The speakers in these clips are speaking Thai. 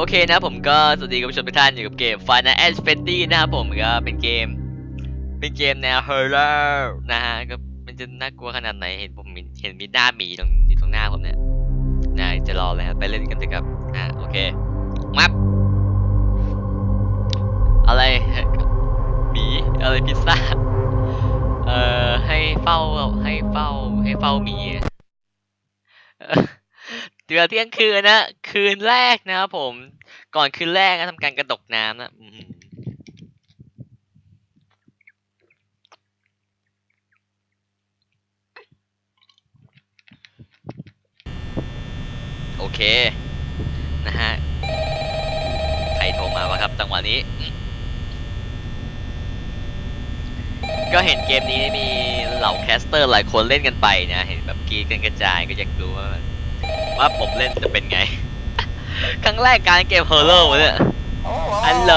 โอเคนะผมก็สวัสดีคุณผู้ชมทุกท่านอยู่กับเกม Five Nights at Freddy นะครับผมก็เป็นเกม เป็นเกมแนว horror นะฮะก็มันจะน่ากลัวขนาดไหนเห็นผมเห็นมีหน้าหมีตรงอยู่ตรงหน้าผมเนี่ยนะจะรอเลยครับไปเล่นกันเถอะครับอ่าโอเคมับอะไรหมีอะไรพิซซ่าเอ่อให้เฝ้าให้เฝ้าให้เฝ้าหมี เดือนเที่ยงคืนนะคืนแรกนะครับผม ก่อนคืนแรกนะทำการกระดกน้ำนะโอเค นะฮะ ใครโทรมาวะครับจังหวะนี้ ก็เห็นเกมนี้มีเหล่าแคสเตอร์หลายคนเล่นกันไปนะ เห็นแบบกรีดกันกระจายก็อยากรู้ว่า ว่าผมเล่นจะเป็นไง ครั้งแรกการเกมเฮอร์โลเนี่ย Hello. ฮัลโหล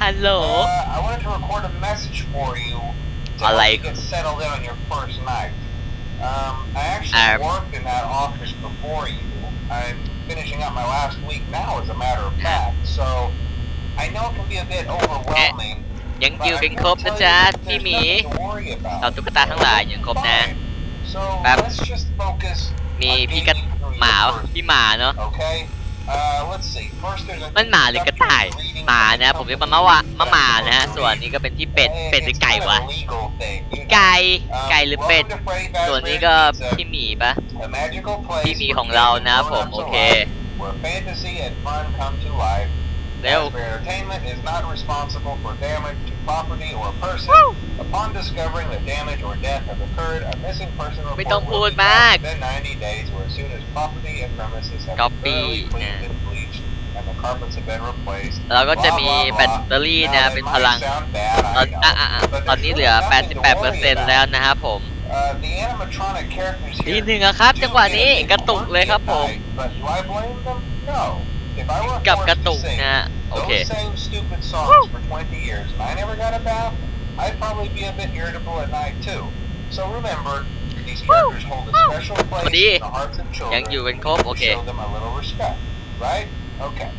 ฮัลโหล Uh, I wanted to record a message for you to I help like- you get settled in on your first night. Um, I actually Um, worked in that office before you. I'm finishing up my last week now, as a matter of fact. So I know it can be a bit overwhelming. ยัง but อยู่ I กัน can ครบ tell นะ you จ๊ะ that พี่ there's หมี nothing to worry about. เราตุ๊กตาทั้งหลายยังครบนะ Fine. So Bab- let's just focus มี on พี่กระ getting through หมา your วะ first พี่หมาเนาะ Okay. Uh, let's see. First, there's a มันหมาหรือกระต่าย หมานะ ผมเรียกมันมะวะมะหมานะฮะส่วนนี้ก็เป็นพี่เป็ด เป็ดหรือไก่วะ ไก่ ไก่หรือเป็ด ส่วนนี้ก็พี่หมีปะ พี่หมีของเรานะผม โอเค Where fantasy and fun come to life. เร็ว Fazbear Entertainment is not responsible for damage to property or person. Upon discovering that damage or death have occurred, a missing person ไม่ report ต้อง will พูด be มาก filed within 90 days or as soon as property and premises have been Copy thoroughly cleaned นะ and bleached and the carpets have been replaced. เราก็จะมี Blah, blah, แบต blah. เตอรี่ Now, นะ that เป็น might พลัง sound bad, ตอน I know, อะอะอะ but ตอน there's นี้เหลือ really nothing to worry 88% about. แล้วนะครับผม Uh, the animatronic characters ที here หนึ่งอะครับ จังหวะนี้ do get กระตุกเลยครับผม at night, But do I blame them? No. If I were กับ forced กระตุ to ก sing นะฮะ โอเค those same stupid songs for 20 years and I never got a bath, I'd probably be a bit irritable at night too. So remember, these characters hold a special place สวัสดี in the hearts of children. ยังอยู่กันครบ โอ to เค show them a little respect, right? Okay.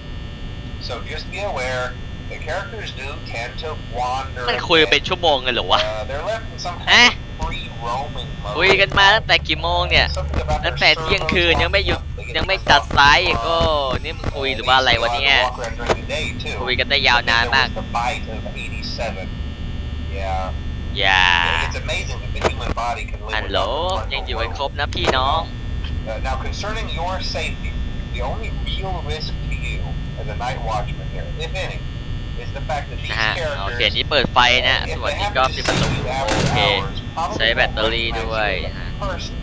So just be aware, the characters do tend to wander. มัน a คุย bit. เป็นชั่วโมงเลยเหรอวะ Uh, they're left in some เอ๊ะ kind of free roaming mode. คุยกันมาตั้งแต่กี่โมงเนี่ย Something about ตั้ง their แต่เที่ยง servos คืนยังไม่หยุด off. They get ยังไม่ turned ตัด off สายอีก from, โอ้ uh, นี่มันคุย they หรือว่าอะไร still วะ allowed เนี่ย to walk around during the day, too. คุยกันได้ยาวนาน Then มาก there was the bite of 87. Yeah. อย่า It's amazing that the human body can live ฮัลโหล without the ยังอยู่ frontal กันครบ lobe. นะพี่น้อง Uh, now, concerning your safety, the only real risk to you as a night watchman here, if any, is the fact that these นะฮะโอเค characters นี่เปิดไฟนะ if ส่วน they นี้ happen ก็ to ปิด see ประตู you โอ after เค hours, probably ใช้แบตเตอรี่ won't ด้วย recognize you as a person.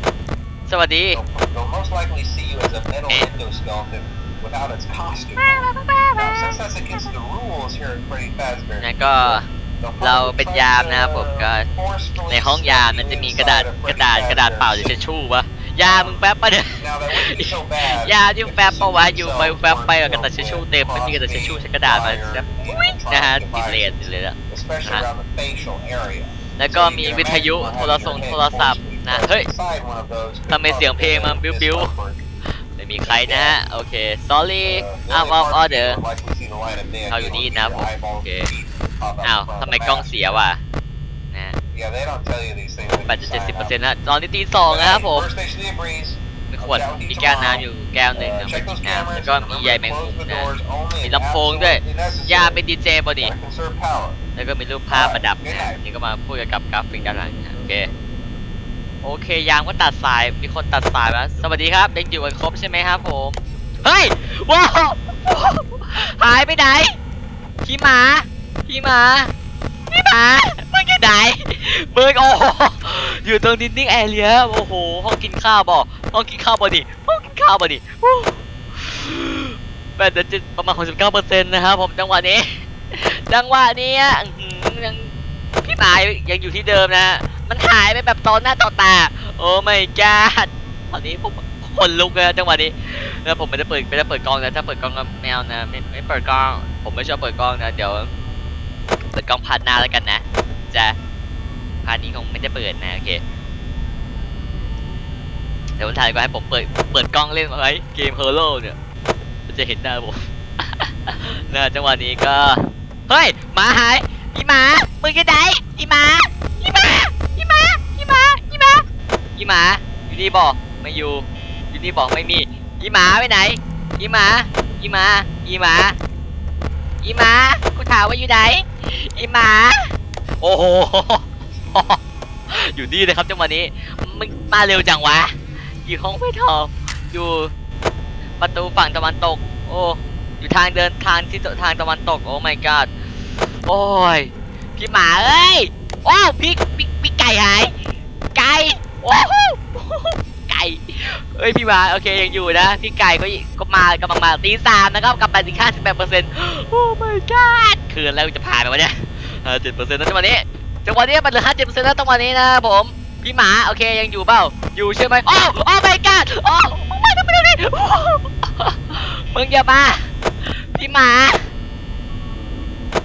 สวัสดี They'll, they'll most likely see you as a metal Eh. endoskeleton without its costume. Now, since that's against the rules here at Freddy Fazbear นะก็ they'll เรา probably เป็น try ยาม to, นะครับผมก็ forcefully ในห้องยาม slip มัน you จะมีกระดาษ inside of กระดาษ Freddy กระดาษเปล่าหรือ Fazbear's เช็ดชู่ปะยามึงแป๊บปะเนี่ย Now that wouldn't be so bad ยาที่มึงแป๊บปะวะ if อยู่ you ไป yourself แป๊บไป weren't กับกระดาษเช็ดชู่เต็มไม่มีกระดาษเช็ดชู่ใช้กระดาษมา fire แป๊บ and นะฮะ electronic ติดเลน devices, ติดเลยละ especially around the facial area. แล้วก็มีวิทยุโทรศัพท์โทรศัพท์ นะ เฮ้ย ทำไมเสียงเพลงมันบิ้วไม่มีใครนะฮะ โอเค sorry out of order เขาอยู่นี่นะผมโอเค อ้าวทำไมกล้องเสียวะนะแบตจะเจ็ดสิบเปอร์เซ็นต์นะตอนนี้ตีสองนะครับผมมีขวด มีแก้วน้ำอยู่แก้วหนึ่งนะเป็นน้ำแล้วก็มีใยแมงมุมนะ มีลำโพงด้วยย่าเป็นดีเจป่ะนี่แล้วก็มีรูปภาพประดับนะนี่ก็มาพูดกับกราฟิกด้านหลังนะโอเค โอเคยามก็ตัดสาย มีคนตัดสายแล้วสวัสดีครับเด็กอยู่กันครบใช่ไหมครับผม เฮ้ย ว้าว หายไปไหนพี่หมาพี่หมาพี่หมามึงอยู่ไหนมึงโอ้อยู่ตรงดินนิ่งแอเรียโอ้โห ห้องกินข้าวบ่ห้องกินข้าวบ่ดิห้องกินข้าวบ่ดิฮู้แบตจะประมาณ69%นต์นะครับผมจังหวะนี้ จังหวะนี้ยังพี่หมายยังอยู่ที่เดิมนะ มันหายไปแบบตอนหน้าต่อตา โอ้ไม่กาดตอนนี้ผมคนลุกเลยจังหวะนี้แล้วผมไม่ได้เปิดไม่ได้เปิดกล้องนะถ้าเปิดกล้องก็ไม่เอานะไม่ไม่เปิดกล้อง ผมไม่ชอบเปิดกล้องนะเดี๋ยวเปิดกล้องพาร์ทหน้าแล้วกันนะจะพาร์ทนี้คงไม่ได้เปิดนะโอเคเดี๋ยวผมถ่ายก่อนให้ผมเปิดเปิดกล้องเล่นไว้เกมเฮอร์โลเนี่ยมันจะเห็นหน้าผมนะจังหวะนี้ก็เฮ้ยหมาหายอีหมามึงจะไหนอีหมาอีหมา อีหมา อยู่นี่บอกไม่อยู่ อยู่นี่บอกไม่มี อีหมาไปไหน อีหมา อีหมา อีหมา อีหมา กูถามว่าอยู่ไหน อีหมา โอ้โห อยู่นี่เลยครับจังหวะนี้ มึงมาเร็วจังวะ อยู่ห้องไม่ทออยู่ประตูฝั่งตะวันตก โอ้ อยู่ทางเดินทางที่ทางตะวันตก โอ้ my god โอ้ย พี่หมาเอ้ย โอ้พี่พี่พี่ไก่หาย ไก่ โอ้โหไก่ เอ้ยพี่หมาโอเคยังอยู่นะ พี่ไก่ก็ก็มากำลังมาตีสามนะครับกับแปดสิบห้าสิบแปดเปอร์เซ็นต์โอ้ my god คืนแล้วจะผ่านไปวะเนี่ยห้าเจ็ดเปอร์เซ็นต์นะจังหวะนี้จังหวะนี้มันเหลือห้าเจ็ดเปอร์เซ็นต์แล้วจังหวะนี้นะผมพี่หมาโอเคยังอยู่เปล่าอยู่ใช่ไหมโอ้โอ้ my god โอ้มึงมาทำไมเนี่มึงอย่ามาพี่หมา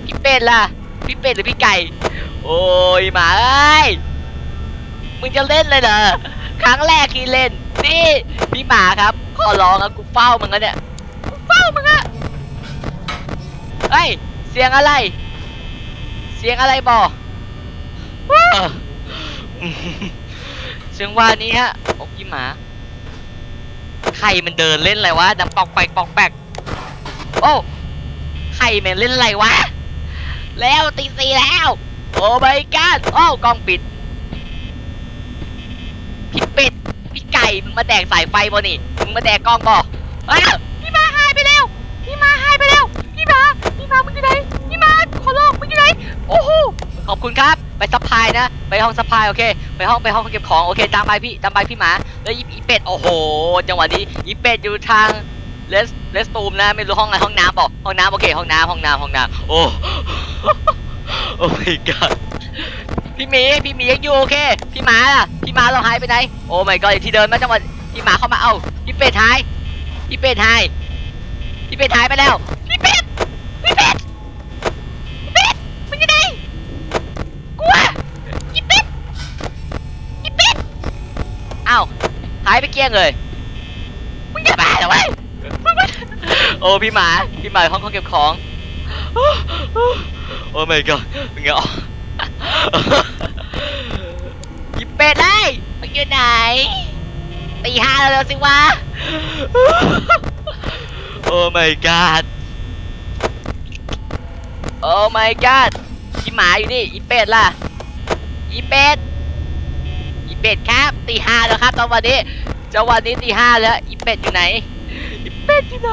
พี่เป็ดล่ะพี่เป็ดหรือพี่ไก่ โอ้ยหมาเอ้ยมึงจะเล่นเลยเหรอครั้งแรกที่เล่น นี่พี่หมาครับ ขอร้องครับกูเฝ้ามึงอะเนี่ยกูเฝ้ามึงอะเฮ้ยเสียงอะไร เสียงอะไรบอกเออเสียงว่านี้ฮะโอ้พี่หมา ใครมันเดินเล่นอะไรวะดังปอกแปกปอกแปกโอ้ใครมันเล่นอะไรวะ แล้วตีสีแล้ว โอ้ my god โอ้กล้องปิดพี่ป็ด มึงมาแดกสายไฟบ่นี่มึงมาแดกกล้องบ่อ้าวพี่มาหายไปแล้วพี่มาหายไปแล้วพี่มาพี่มามึงอยู่ไหนพี่มาขอร้องมึงอยู่ไหนโอ้โหขอบคุณครับไปซัพพลายนะ ไปห้องซัพพลายโอเค ไปห้องไปห้องเก็บของโอเคตามไปพี่ตามไปพี่หมาแล้วอีอีเป็ดโอ้โหจังหวะนี้อีเป็ดอยู่ทางเลสเลสตูมนะไม่รู้ห้องอะไรห้องน้ำเปล่าห้องน้ำโอเคห้องน้ำห้องน้ำห้องน้ำโอ้โอ้ my god พี่หมีพี่หมียังอยู่โอเค พี่หมาล่ะพี่หมาเราหายไปไหน โอ้ my god ที่เดินมาจังหวะพี่หมาเข้ามาเอ้าพี่เป็ดหายพี่เป็ดหายพี่เป็ดหายไปแล้วพี่เป็ดพี่เป็ดพี่เป็ดมันอยู่ไหนกลัวพี่เป็ดพี่เป็ดเอ้าหายไปเกลี้ยงเลยมึงจะบ้าเหรอวะโอ้พี่หมาพี่หมาอยู่ห้องเขาเก็บของโอ้ my god เป็นไงอ๋อ ยิบเป็ดเลยมันอยู่ไหนตีห้าแล้วเร็วสิวะ โอ้ my god โอ้ my god พี่หมาอยู่นี่อีเป็ดล่ะ อีเป็ด อีเป็ดครับตีห้าแล้วครับตอนวันนี้จังหวะนี้ตีห้าแล้ว อีเป็ดอยู่ไหน อีเป็ดอยู่ไหน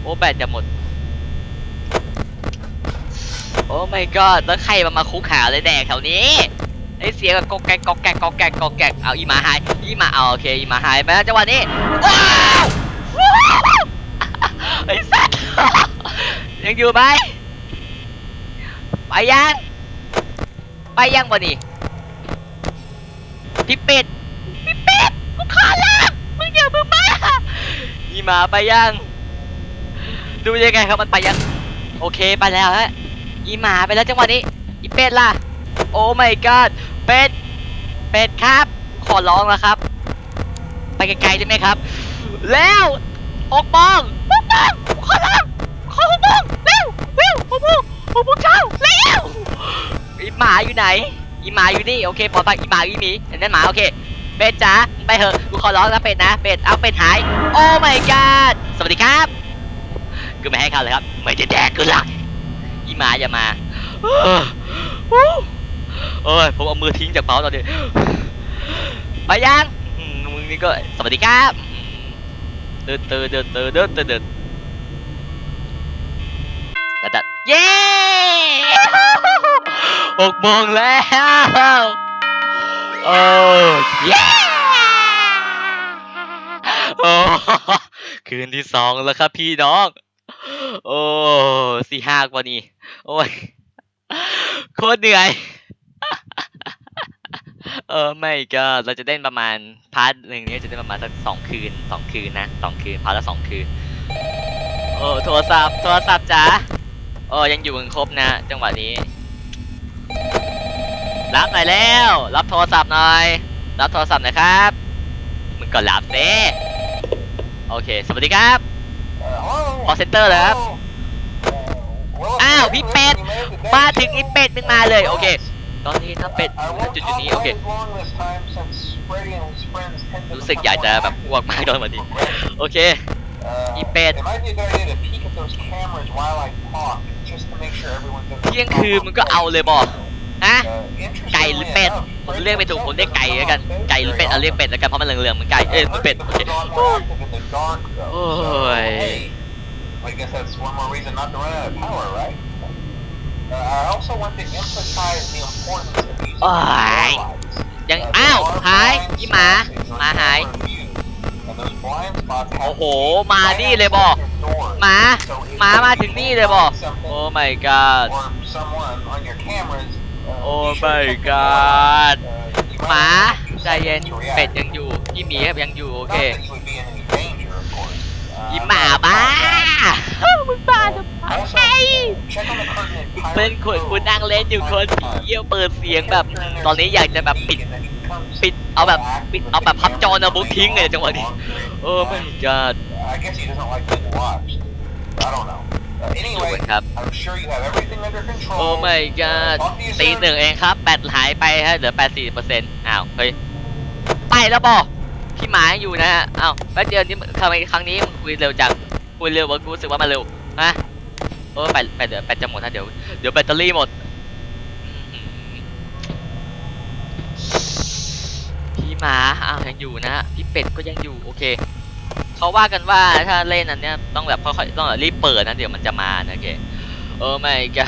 โอ้แบตจะหมด โอ้ my god แล้วใครมามาคุกหาเลยแดกแถวนี้ไอเสียงแบบกอกแกกกอกแกกกอกแกกกอกแกกเอาอีหมาหายอีหมาเอาโอเคอีหมาหายไปแล้วจังหวะนี้ว้าวไอสัตว์ยังอยู่ไหมไปยังไปยังบ่นี่พี่เป็ดพี่เป็ดกูขอละมึงอย่ามึงมาอีหมาไปยังดูยังไงครับมันไปยังโอเคไปแล้วฮะ อีหมาไปแล้วจังหวะนี้ อีเป็ดล่ะ โอ้ my god เป็ด เป็ดครับ ขอร้องแล้วครับ ไปไกลๆได้ไหมครับ แล้วหกโมงหกโมงขอร้องขอหกโมงเร็วเร็วหกโมงหกโมงเช้าเร็วอีหมาอยู่ไหน อีหมาอยู่นี่ โอเคปลอดภัยอีหมาอีหมีอันนั้นหมาโอเคเป็ดจ๋าไปเถอะกูขอร้องนะเป็ดนะเป็ดเอาเป็ดหายโอ้ my god สวัสดีครับกูไม่ให้เขาเลยครับ ไม่ได้แดกกูหรอก อีหมาอย่ามาเอ้ยผมเอามือทิ้งจากเมาตอนนี้ไปยังมึงนี่ก็สวัสดีครับเดินเดินเดินเดินเดินเดินเดินกระดัดเย้หกโมงแล้วโอ้เย้โอ้คืนที่สองแล้วครับพี่น้อง โอ้สี่ห้ากว่านี่โอ้ย โคตรเหนื่อย เออไม่ก็เราจะเล่นประมาณพาร์ทหนึ่งนี้จะเล่นประมาณสักสองคืนสองคืนนะสองคืนพาร์ทละสองคืนโอ้โทรศัพท์โทรศัพท์จ๋าโอ้ยังอยู่กันครบนะ จังหวะนี้ รับหน่อยแล้ว รับโทรศัพท์หน่อย รับโทรศัพท์หน่อยครับมึงก็รับเด้โอเค สวัสดีครับ ขอเซนเตอร์เลยครับ อ้าวพี่เป็ด มาถึงอีเป็ดมึงมาเลย โอเค ตอนนี้ถ้าเป็ดจุดจุดนี้โอเค รู้สึกอยากจะแบบอ้วกมากตอนนี้ โอเค อีเป็ดเที่ยงคืนมึงก็เอาเลยบอก ฮะ Uh, ไก่หรือเป็ด ผมเรียกไม่ถูก ผมเรียกไก่แล้วกัน ไก่หรือเป็ด เอาเรียกเป็ดแล้วกัน เพราะมันเหลืองๆเหมือนไก่ เอ้ยเหมือนเป็ดโอเคโอ้ยโอ้ย I guess that's one more reason not to run out of power, right? Uh, I also want to emphasize the importance of using โอ้ย lights. ยัง Uh, อ้าว there are หาย blind อีหมา spots in your หมาหาย camera view, and those blind spots have โอ้โห gates มา right นี่เลยบอ outside your doors. หมา So if หมามาถึงนี่เลยบอ you find something โอ้ my god or someone on your cameras, uh, โอ้ be sure to my check the god lights. Uh, you หมา might have to use ใจเย็น something to react. เป็ดยังอยู่พี่หมีครับยังอยู่โอ Not เค that you would be in any danger, of course. Uh, อีหมาบ้ามึงบ้าทำไม Also, check on the curtain in Pirate เป็นคน Cove คุณนั่งเล่นอยู่คนเดียวเปิดเสียงแบบ ตอนนี้อยากจะแบบปิดปิดเอาแบบปิดเอาแบบพับจอนะบุ๊กทิ้งเลยจังหวะนี้โอ้ my god I guess อยู่ anyway, ครับ I'm sure you have everything under control. โอ้ my god Talk to you ตี soon. หนึ่งเองครับแบตหายไปฮะเหลือ80เปอร์เซ็นต์อ้าวเฮ้ยไปแล้วบอพี่หมายังอยู่นะฮะอ้าวแป๊บเดียวนี่ทำไมครั้งนี้มึงคุยเร็วจังคุยเร็ววะกูรู้สึกว่ามันเร็วฮะเออไปไปเดี๋ยวแบตจะหมดนะเดี๋ยวเดี๋ยวแบตเตอรี่หมดพี่หมาอ้าวยังอยู่นะฮะพี่เป็ดก็ยังอยู่โอเค เขาว่ากันว่าถ้าเล่นอันเนี้ยต้องแบบค่อยๆต้องแบบรีบเปิดนะเดี๋ยวมันจะมานะโอเคโอ้ไม่กะ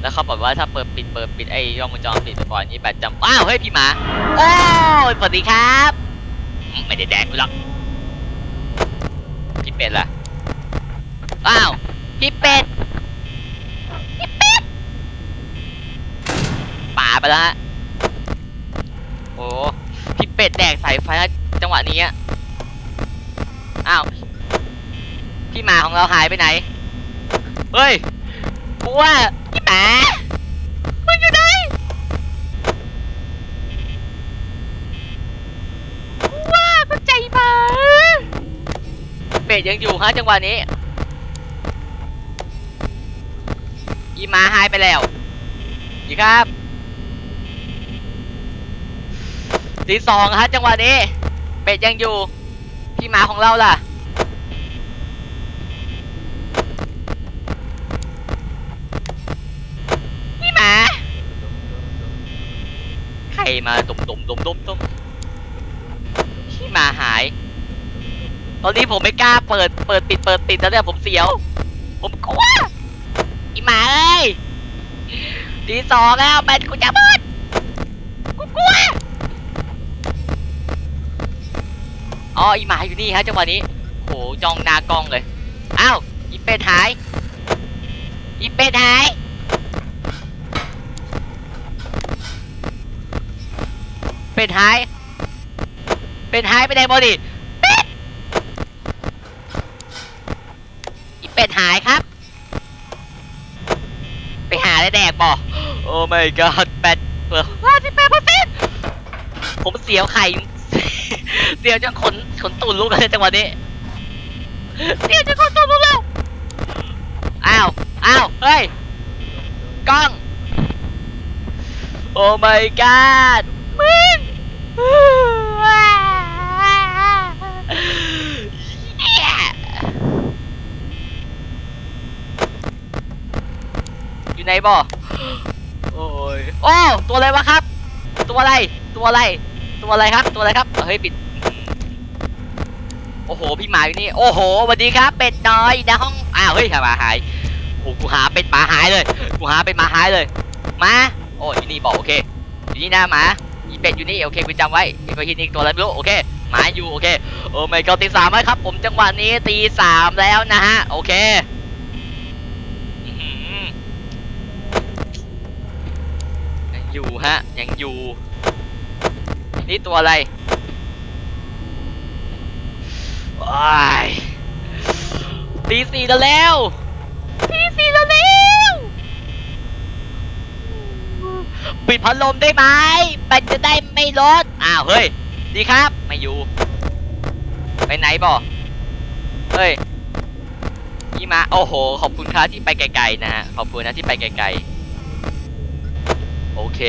แล้วเขาบอกว่าถ้าเปิดปิดเปิดปิดไอ้กล้องวงจรปิดบ่อยๆนี่แบตจำอ้าวเฮ้ยพี่หมาโอ้ยสวัสดีครับ ไม่ได้แดกกูหรอกพี่เป็ดล่ะอ้าวพี่เป็ดพี่เป็ดป่าไปแล้วฮะโอ้พี่เป็ดแดกสายไฟจังหวะนี้ อะอ้าว พี่หมาของเราหายไปไหน เฮ้ยกูว่าพี่หมามึงอยู่ไหนกูว่ากูใจหมาเป็ดยังอยู่ฮะจังหวะนี้ อีหมาหายไปแล้วดีครับตีสองฮะจังหวะนี้ เป็ดยังอยู่ พี่หมาของเราล่ะ พี่หมา ใครมาตุ่มตุ่มตุ่มตุ่มตุ่มพี่หมาหาย ตอนนี้ผมไม่กล้าเปิด เปิดปิดเปิดปิดแล้วเนี่ยผมเสียว ผมกลัวอีหมาเอ้ยตีสองแล้วแบตกูจะหมดกูกลัว อ๋ออีหมาอยู่นี่ฮะจังหวะนี้โหจ้องหน้ากล้องเลยอ้าวอีเป็ดหายอีเป็ดหายเป็ดหายเป็ดหายไปไหนบอดิเป็ดอีเป็ดหายครับ ไปหาได้แดกบ่โอ้ my god แปดเปิดห้าสิบแปดเปอร์เซ็นต์ผมเสียวไข่เสียวจนขน ขนตูนลุกเลยจังหวะนี้เสียจนขนตูนลุกแล้วอ้าวอ้าวเฮ้ยกล้องโอ้ my god มึงอยู่ไหนบ่โอ้ยโอ้ตัวอะไรวะครับ ตัวอะไร ตัวอะไร ตัวอะไรครับ ตัวอะไรครับ เฮ้ย ปิด โอ้โห พี่หมาอยู่นี่ โอ้โหสวัสดีครับ เป็ดน้อยในห้อง อ้าวเฮ้ยหมาหายโอ้กูหาเป็ดหมาหายเลย กูหาเป็ดหมาหายเลย มา โอ้ยนี่บอกโอเคอยู่นี่นะหมาอีเป็ดอยู่นี่โอเคกูจำไว้อีกตัวที่นี่ตัวอะไรไม่รู้โอเคหมาอยู่โอเคโอ้ไม่ก็ตีสามแล้วครับ ผมจังหวะนี้ตีสามแล้วนะฮะโอเคอยังอยู่ฮะยังอยู่ นี่ตัวอะไร ตีสี่แล้วแล้วตีสี่แล้วแล้ว ปิดพัดลมได้ไหมมันจะได้ไม่รดอ้าวเฮ้ย ดีครับ ไม่อยู่ ไปไหนบ่เฮ้ยพี่มา โอ้โห ขอบคุณครับที่ไปไกลๆนะฮะ ขอบคุณนะที่ไปไกลๆ โอเค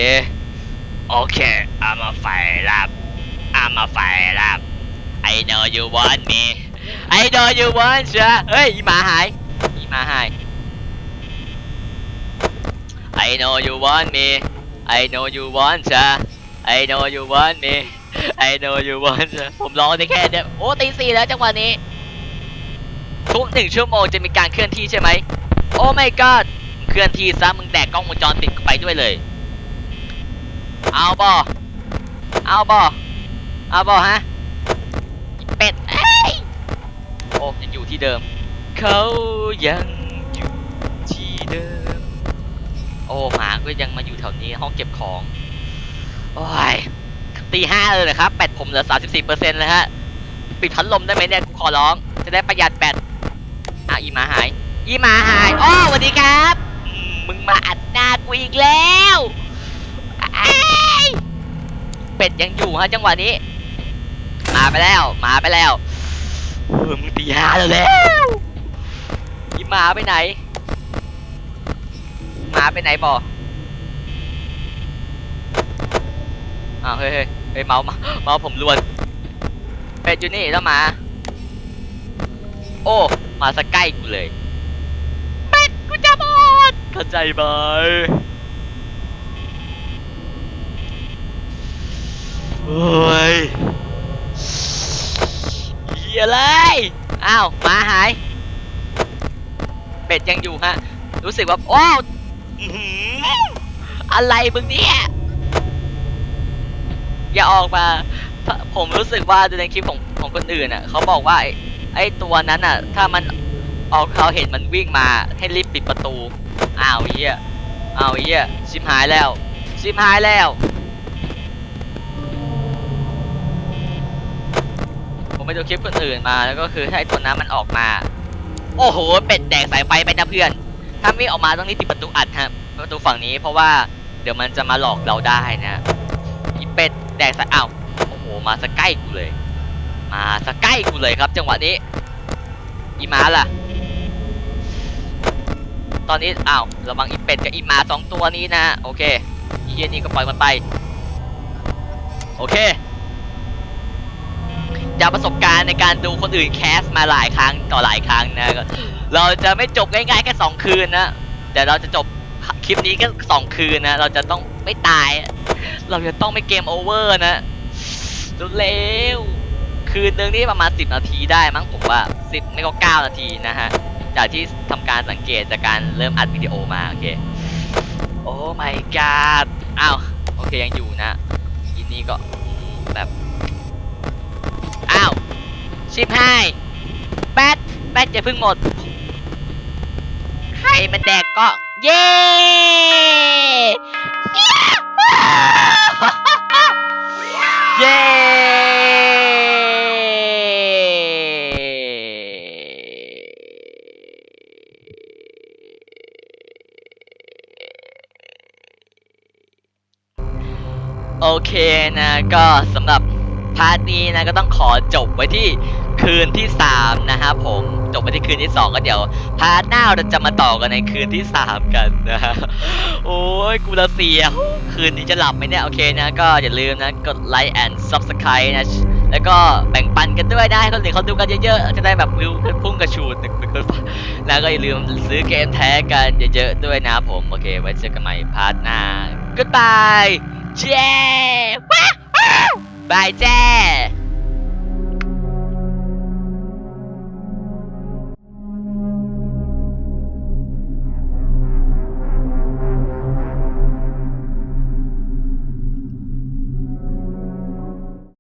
โอเค I'm a fire up I'm a fire up I know you want me I know you want เชียเฮ้ยอีหมาหายอีหมาหาย I know you want me I know you want เชีย I know you want me I know you want เชียผมร้องได้แค่เนี้ยโอ้ตีสี่แล้วจังหวะนี้ ทุกหนึ่งชั่วโมงจะมีการเคลื่อนที่ใช่ไหมโอ้ my god เคลื่อนที่ซะมึงแดกกล้องวงจรปิดกูไปด้วยเลย เอาบ่เอาบ่เอาบ่ฮะอี เป็ดเอ้ยโอ้ยังอยู่ที่เดิม เขายังอยู่ที่เดิม โอ้หมาก็ยังมาอยู่แถวนี้ห้องเก็บของ โอ้ยตีห้าเลยเหรอครับแบตผมเหลือสามสิบสี่เปอร์เซ็นต์แล้วฮะ ปิดพัดลมได้ไหมเนี่ยกูขอร้อง จะได้ประหยัดแบตอะอีหมาหาย อีหมาหายอ้อสวัสดีครับ มึงมาอัดหน้ากูอีกแล้วอ้ยเป็ดยังอยู่ฮะจังหวะนี้ มาไปแล้ว มาไปแล้วเออมึงตีหาแล้วแล้วอีหมาไปไหน มาไปไหนบออ้าวเฮ้ยเฮ้ยเฮ้ยเมาส์เมาส์เมาผมรวนเป็ดอยู่นี่แล้วมา โอ้ มาสใกล้กูเลย เป็ดกูจะหมดเข้าใจไหมโอ้ย ฮียเลยอ้าวมาหาย เป็ดยังอยู่ฮะ รู้สึกว่าโอ้วอื้อหือะไรมึงเนี่ยอย่าออกมา ผมรู้สึกว่าในคลิปของของคนอื่นอะเขาบอกว่าไอ้ไอ้ตัวนั้นอะ ถ้ามันออกเขาเห็นมันวิ่งมาให้รีบปิดประตู อ้าวเหี้ยอ้าวเหี้ยชิมหายแล้ว ชิมหายแล้ว ผม ไปดูคลิปคนอื่นมาแล้วก็คือถ้าไอ้ตัวนั้นมันออกมา โอ้โห เป็ดแดกสายไฟไปนะเพื่อน ถ้าไม่ออกมาต้องรีบปิดประตูอัดฮะประตูฝั่งนี้เพราะว่าเดี๋ยวมันจะมาหลอกเราได้นะอีเป็ดแดกสายอ้าวโอ้โหมาสใกล้กูเลย มาสใกล้กูเลยครับ จังหวะนี้อีมาล่ะ ตอนนี้อ้าวระวังอีเป็ดกับอีมาสองตัวนี้นะโอเคอีเฮียนี่ก็ปล่อยมันไป โอเค จากประสบการณ์ในการดูคนอื่นแคสมาหลายครั้งต่อหลายครั้งนะก็เราจะไม่จบง่ายๆแค่สองคืนนะ แต่เราจะจบคลิปนี้แค่สองคืนนะ เราจะต้องไม่ตาย เราจะต้องไม่เกมโอเวอร์นะเร็วๆคืนหนึ่งนี่ประมาณ 10 นาทีได้มั้งผมว่า 10 ไม่ก็ 9 นาทีนะฮะ จากที่ทำการสังเกตจากการเริ่มอัดวิดีโอมาโอเค โอ้ my god อ้าว โอเคยังอยู่นะทีนี้ก็อืมแบบอ้าว ชิบให้แบตแบตจะเพิ่งหมด ใครมันแดกก็เย้เย้โอเคนะก็สำหรับพาร์ทนี้นะก็ต้องขอจบไว้ที่ คืนที่ 3 นะครับผมจบไปที่คืนที่ 2 ก็เดี๋ยวพาร์ทหน้าเราจะมาต่อกันในคืนที่ 3 กันนะฮะโอ้ยกูละเสียคืนนี้จะหลับไหมเนี่ย โอเคนะ ก็อย่าลืมนะ กดไลค์ and subscribe นะ แล้วก็แบ่งปันกันด้วยนะให้คนอื่นเขาดูกันเยอะๆ จะได้แบบวิวพุ่งกระชูดแล้วก็อย่าลืมซื้อเกมแท้กันเยอะๆด้วยนะผม โอเค ไว้เจอกันใหม่พาร์ทหน้า goodbye เจ้ว้าวบายเจ้